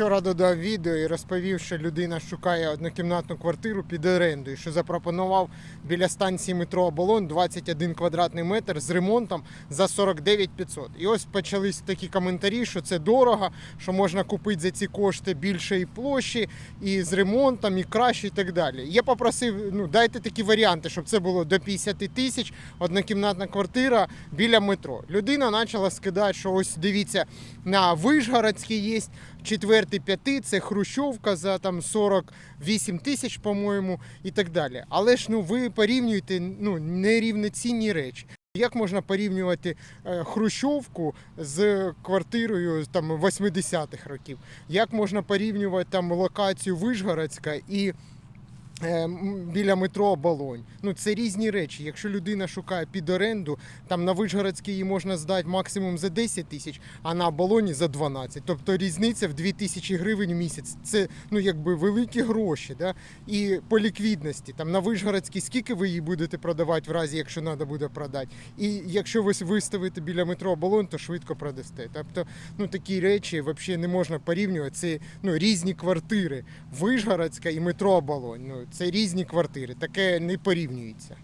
вчора додав відео і розповів, що людина шукає однокімнатну квартиру під орендою, що запропонував біля станції метро Оболонь 21 квадратний метр з ремонтом за 49 500. І ось почались такі коментарі, що це дорого, що можна купити за ці кошти більшої площі і з ремонтом, і краще, і так далі. Я попросив, ну дайте такі варіанти, щоб це було до 50 тисяч, однокімнатна квартира біля метро. Людина почала скидати, що ось дивіться, на Вишгородській є четвертий п'ятий, це Хрущовка за там 48 тисяч, по-моєму, і так далі. Але ж ну ви порівнюєте ну, нерівноцінні речі. Як можна порівнювати е, Хрущовку з квартирою там 80-х років? Як можна порівнювати там локацію Вишгородська і біля метро Оболонь? Ну це різні речі. Якщо людина шукає під оренду, там на Вишгородській її можна здати максимум за 10 тисяч, а на Оболоні за 12. Тобто різниця в 2 тисячі гривень в місяць. Це ну якби великі гроші. Да? І по ліквідності там на Вишгородській скільки ви її будете продавати в разі, якщо треба буде продати. І якщо ви виставите біля метро Оболонь, то швидко продасте. Тобто, ну такі речі взагалі не можна порівнювати. Це ну різні квартири. Вишгородська і метро Оболонь. Ну це різні квартири. Таке не порівнюється.